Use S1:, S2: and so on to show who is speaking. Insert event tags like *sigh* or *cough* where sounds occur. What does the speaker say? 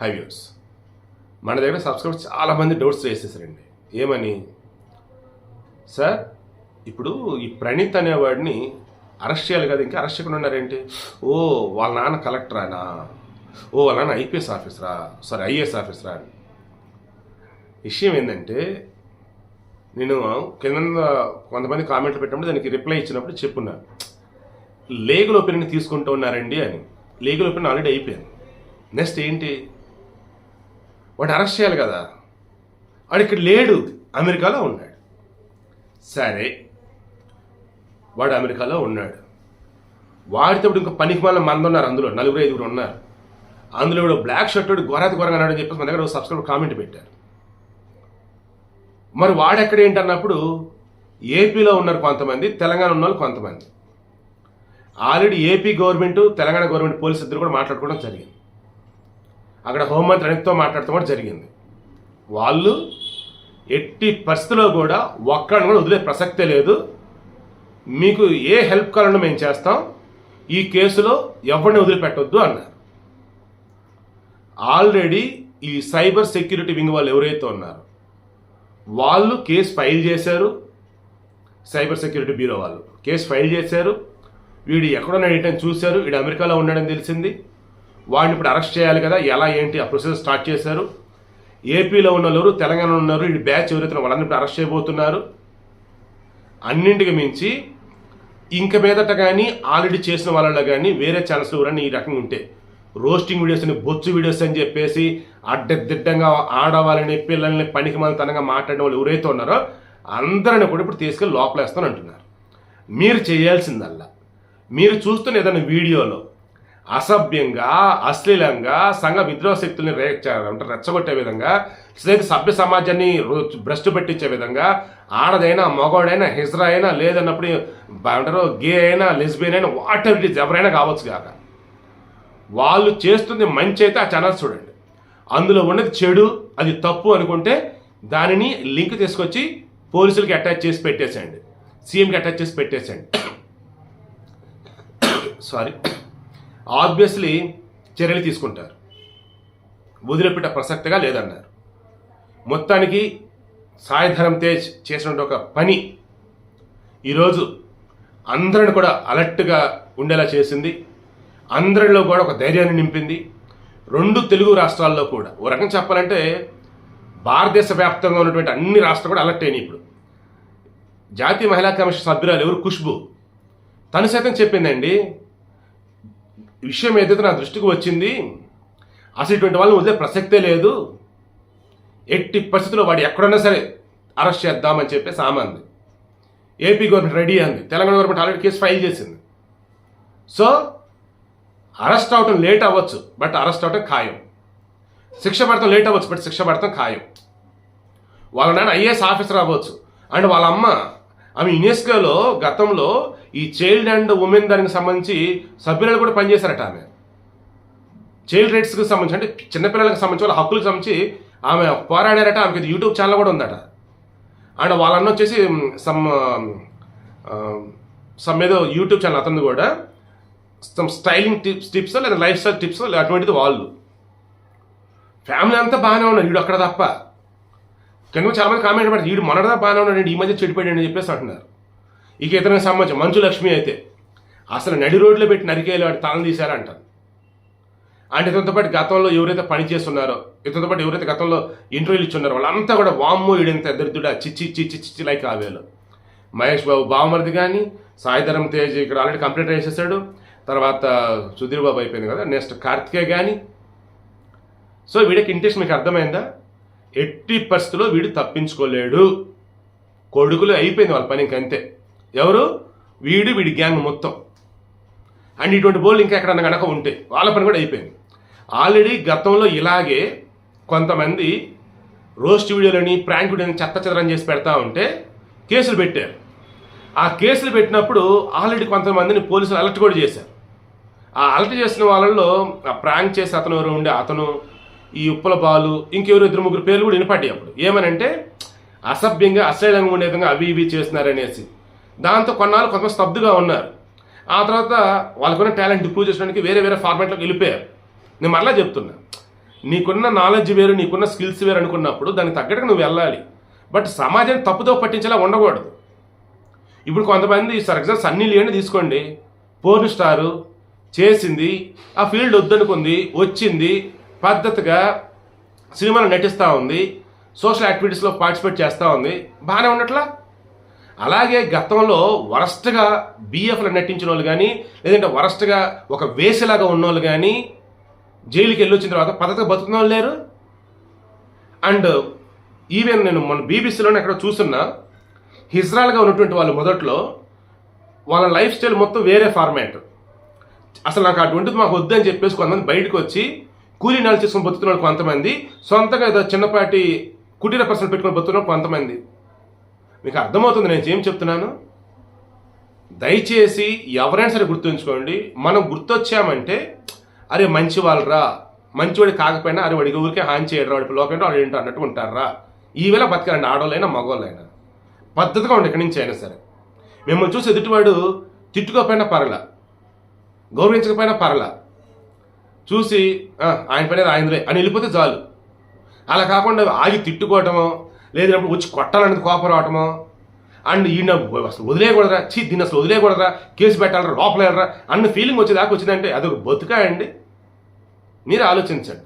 S1: High views మన దగ్గర subscribers చాలామంది డౌట్స్ చేసేసారండి. ఏమని? సార్ ఇప్పుడు ఈ ప్రణీత్ అనేవాడిని అరెస్ట్ చేయాలి కదా ఇంకా అరెస్ట్ చేయకుండా ఉన్నారేంటి? ఓ వాళ్ళ నాన్న కలెక్టరానా ఓ వాళ్ళ నాన్న ఐపీఎస్ ఆఫీసరా సారీ ఐఏఎస్ ఆఫీసరా అని విషయం ఏంటంటే నేను కింద కొంతమంది కామెంట్లు పెట్టినప్పుడు దానికి రిప్లై ఇచ్చినప్పుడు చెప్పున్నాను లీగల్ ఒపీనియన్ తీసుకుంటూ ఉన్నారండి అని. లీగల్ ఒపీనియన్ ఆల్రెడీ అయిపోయింది. నెక్స్ట్ ఏంటి? వాడు అరెస్ట్ చేయాలి కదా. వాడు ఇక్కడ లేడు. అమెరికాలో ఉన్నాడు. సరే. వాడు అమెరికాలో ఉన్నాడు. వాడితో ఇప్పుడు ఇంకా పనికి మళ్ళీ మంది ఉన్నారు అందులో. నలుగురు ఐదుగురు ఉన్నారు. అందులో ఇప్పుడు బ్లాక్ షర్ట్ గొర్రెత గొర్రెగా అన్నాడు అని చెప్పేసి మన దగ్గర సబ్స్క్రైబర్ కామెంట్ పెట్టారు. మరి వాడెక్కడ ఏంటన్నప్పుడు ఏపీలో ఉన్నారు కొంతమంది తెలంగాణ ఉన్న వాళ్ళు కొంతమంది. Already AP government Telangana government police ఇద్దరు కూడా మాట్లాడుకోవడం జరిగింది. అక్కడ హోంమంత్రి అనితతో మాట్లాడటం కూడా జరిగింది. వాళ్ళు ఎట్టి పరిస్థితిలో కూడా ఒక్కడిని కూడా వదిలే ప్రసక్తే లేదు. మీకు ఏ హెల్ప్ కావాలన్నా మేము చేస్తాం. ఈ కేసులో ఎవరిని వదిలిపెట్టొద్దు అన్నారు. ఆల్రెడీ ఈ సైబర్ సెక్యూరిటీ వింగ్ వాళ్ళు ఎవరైతే ఉన్నారో వాళ్ళు కేసు ఫైల్ చేశారు. సైబర్ సెక్యూరిటీ బ్యూరో వాళ్ళు కేసు ఫైల్ చేశారు. వీడు ఎక్కడున్నాడు ఏంటని చూశారు. వీడు అమెరికాలో ఉన్నాడని తెలిసింది. వాడిని ఇప్పుడు అరెస్ట్ చేయాలి కదా ఎలా ఏంటి ఆ ప్రొసెస్ స్టార్ట్ చేశారు? ఏపీలో ఉన్నవారు తెలంగాణ తెలంగాణలో ఉన్నారు ఈ బ్యాచ్ ఎవరైతే వాళ్ళని ఇప్పుడు అరెస్ట్ చేయబోతున్నారు. అన్నింటికి మించి ఇంక మీదట కానీ ఆల్రెడీ చేసిన వాళ్ళలో కానీ వేరే ఛానల్స్ ఎవరైనా ఈ రకంగా ఉంటే రోస్టింగ్ వీడియోస్ అని బొచ్చు వీడియోస్ అని చెప్పేసి అడ్డదిడ్డంగా ఆడవాళ్ళని పిల్లల్ని పనికి తనంగా మాట్లాడిన వాళ్ళు ఎవరైతే ఉన్నారో అందరిని కూడా ఇప్పుడు తీసుకెళ్ళి లోపలేస్తాను అంటున్నారు. మీరు చేయాల్సిందల్లా. మీరు చూస్తున్న ఏదైనా వీడియోలో అసభ్యంగా అశ్లీలంగా సంఘ విద్రోహ శక్తుల్ని రే అంటే రెచ్చగొట్టే విధంగా లేదా సభ్య సమాజాన్ని భ్రష్టు పెట్టించే విధంగా ఆడదైనా మగవాడైనా హిజ్రా అయినా లేదన్నప్పుడు అంటారు గే అయినా లెస్బియన్ అయినా వాట్ ఎవర్ ఇట్ ఎవరైనా కావచ్చు కాక వాళ్ళు చేస్తుంది మంచి అయితే ఆ ఛానల్స్ చూడండి. అందులో ఉన్నది చెడు అది తప్పు అనుకుంటే దానిని లింక్ తీసుకొచ్చి పోలీసులకి అటాచ్ చేసి పెట్టేసేయండి. సీఎంకి అటాచ్ చేసి పెట్టేసేయండి. *coughs* సారీ ఆబ్వియస్లీ చర్యలు తీసుకుంటారు. వదిలిపెట్ట ప్రసక్తిగా లేదన్నారు. మొత్తానికి సాయిధరం తేజ్ చేసినటువంటి ఒక పని ఈరోజు అందరిని కూడా అలర్ట్గా ఉండేలా చేసింది. అందరిలో కూడా ఒక ధైర్యాన్ని నింపింది. రెండు తెలుగు రాష్ట్రాల్లో కూడా. ఓ రకం చెప్పాలంటే భారతదేశ వ్యాప్తంగా ఉన్నటువంటి అన్ని రాష్ట్రాలు కూడా అలర్ట్ అయినాయి ఇప్పుడు. జాతీయ మహిళా కమిషన్ సభ్యురాలు ఎవరు? ఖుష్బు. తను సైతం చెప్పిందండి విషయం ఏదైతే నా దృష్టికి వచ్చింది అసలు ఇటువంటి వాళ్ళని వదిలే ప్రసక్తే లేదు. ఎట్టి పరిస్థితుల్లో వాడు ఎక్కడన్నా సరే అరెస్ట్ చేద్దామని చెప్పేసి ఆమె అంది. ఏపీ గవర్నమెంట్ రెడీ అంది. Telangana government already case file చేసింది. సో అరెస్ట్ అవటం లేట్ అవ్వచ్చు బట్ అరెస్ట్ అవటం ఖాయం. శిక్ష పడటం లేట్ అవ్వచ్చు బట్ శిక్ష పడటం ఖాయం. వాళ్ళ నాన్న ఐఏఎస్ ఆఫీసర్ అవ్వచ్చు. అండ్ వాళ్ళ అమ్మ ఆమె యునెస్కోలో గతంలో ఈ చైల్డ్ అండ్ ఉమెన్ దానికి సంబంధించి సభ్యురాలు కూడా పనిచేశారట ఆమె. చైల్డ్ రైట్స్కి సంబంధించి అంటే చిన్నపిల్లలకు సంబంధించి వాళ్ళ హక్కులకు సంబంధించి ఆమె పోరాడారట ఆమెకి యూట్యూబ్ ఛానల్ కూడా ఉందట. అండ్ వాళ్ళన్న వచ్చేసి సమ్ సమ్ ఏదో యూట్యూబ్ ఛానల్ అతను కూడా. సమ్ స్టైలింగ్ టిప్స్ టిప్స్ లేదా లైఫ్ స్టైల్ టిప్స్ అటువంటిది వాళ్ళు. ఫ్యామిలీ అంతా బాగానే ఉన్నారు వీడు అక్కడ తప్ప. కనుక చాలా మంది కామెంట్ పెడతారు వీడు మొన్నటిదా బాగానే ఉన్నాడు ఈ మధ్య చెడిపోయాడు అని చెప్పేసి అంటున్నారు. ఇక ఇతనికి సంబంధించి మంచు లక్ష్మి అయితే అసలు నడి రోడ్లో పెట్టి నరికేయాలి వాడు తాళం తీశారంటారు అంటే ఇతనితో పాటు గతంలో ఎవరైతే పని చేస్తున్నారో ఇతనితో పాటు ఎవరైతే గతంలో ఇంటర్వ్యూలు ఇచ్చున్నారో వాళ్ళంతా కూడా వామ్మో ఈడంత దరిద్రుడా చిచ్చి చిచ్చి చిచ్చి లైక్ ఆవేలు. మహేష్ బాబు బావమరిది కానీ సాయిధరం తేజ్ ఇక్కడ ఆల్రెడీ కంప్లీట్ చేసేసాడు. తర్వాత సుధీర్ బాబు అయిపోయింది కదా నెక్స్ట్ కార్తికే కానీ సో వీడికి ఇంట్రెస్ట్ మీకు అర్థమైందా? ఎట్టి పరిస్థితుల్లో వీడు తప్పించుకోలేడు. కొడుకులు అయిపోయింది వాళ్ళ పని ఇంకంతే. ఎవరు? వీడు వీడి గ్యాంగ్ మొత్తం. అండ్ ఇటువంటి బోల్ ఇంకా ఎక్కడన్నా కనుక ఉంటే వాళ్ళ పని కూడా అయిపోయింది. ఆల్రెడీ గతంలో ఇలాగే కొంతమంది రోస్ట్ వీడియోలని ప్రాంక్ వీడియోని చెత్త చెదరం చేసి పెడతా ఉంటే కేసులు పెట్టారు. ఆ కేసులు పెట్టినప్పుడు ఆల్రెడీ కొంతమందిని పోలీసులు అలర్ట్ కూడా చేశారు. ఆ అలర్ట్ చేసిన వాళ్ళల్లో ఆ ప్రాంక్ చేసి అతను ఎవరు ఉండే అతను ఈ ఉప్పల బాలు ఇంకెవరు ఇద్దరు ముగ్గురు పేర్లు కూడా వినపడ్డాయి అప్పుడు. ఏమనంటే అసభ్యంగా అశ్లీలంగా ఉండే విధంగా అవి ఇవి చేస్తున్నారనేసి. దాంతో కొన్నాళ్ళు కొంతమంది స్తబ్దుగా ఉన్నారు. ఆ తర్వాత వాళ్ళకున్న టాలెంట్ ప్రూవ్ చేసుకోవడానికి వేరే వేరే ఫార్మాట్లోకి వెళ్ళిపోయారు. నేను మరలా చెప్తున్నా. నీకున్న నాలెడ్జ్ వేరు నీకున్న స్కిల్స్ వేరు అనుకున్నప్పుడు దానికి తగ్గట్టుగా నువ్వు వెళ్ళాలి. బట్ సమాజాన్ని తప్పుతో పట్టించేలా ఉండకూడదు. ఇప్పుడు కొంతమంది ఫర్ ఎగ్జాంపుల్ సన్నీ లియోని తీసుకోండి. పోర్న్ స్టారు చేసింది ఆ ఫీల్డ్ వద్దనుకుంది వచ్చింది పద్ధతిగా సినిమాలో నటిస్తూ ఉంది సోషల్ యాక్టివిటీస్లో పార్టిసిపేట్ చేస్తూ ఉంది. బాగానే ఉన్నట్లా? అలాగే గతంలో వరస్ట్గా బీఎఫ్లో నటించిన వాళ్ళు కానీ లేదంటే వరస్ట్గా ఒక వేసలాగా ఉన్నోళ్ళు కానీ జైలుకి వెళ్ళి వచ్చిన తర్వాత పద్ధతిగా బతుకున్న వాళ్ళు లేరు? అండ్ ఈవెన్ నేను మన బీబీసీలోనే అక్కడ చూస్తున్నా హిజ్రాల్గా ఉన్నటువంటి వాళ్ళు మొదట్లో వాళ్ళ లైఫ్ స్టైల్ మొత్తం వేరే ఫార్మాట్. అసలు నాకు అటువంటిది మాకు వద్దని చెప్పేసి కొంతమంది బయటకు వచ్చి కూలీ నాలు చేసుకొని బతుకుతున్నాడు కొంతమంది. సొంతంగా ఏదో చిన్నపాటి కుటీర పర్సన్ పెట్టుకుని బతుకున్నాడు కొంతమంది. మీకు అర్థమవుతుంది నేను ఏం చెప్తున్నాను? దయచేసి ఎవరైనా సరే గుర్తుంచుకోండి మనం గుర్తొచ్చామంటే అరే మంచి వాళ్ళరా మంచివాడి కాకపోయినా అరే వాడికి ఊరికే హాని చేయడు వాడి లోకంటే వాడు ఏంటో అన్నట్టు ఉంటారా ఈవేళ బతకాలండి ఆడవాళ్ళైనా మగవాళ్ళైనా. పద్ధతిగా ఉండి ఎక్కడి నుంచి అయినా సరే. మిమ్మల్ని చూసి ఎదుటివాడు తిట్టుకోకపోయినా పర్ల గౌరవించకపోయినా పర్ల చూసి ఆయన పని ఆయనదే అని వెళ్ళిపోతే చాలు. అలా కాకుండా ఆగి తిట్టుకోవటమో లేదన్నప్పుడు వచ్చి కొట్టాలనేది కోపం రావటమో అండ్ ఈయన అసలు వదిలేయకూడదురా చీ దీన్ని అసలు వదిలేయకూడదురా కేసు పెట్టాలరా లోపల అన్న ఫీలింగ్ వచ్చేదాకా వచ్చిందంటే అదొక బతుకా అండి? మీరు ఆలోచించండి.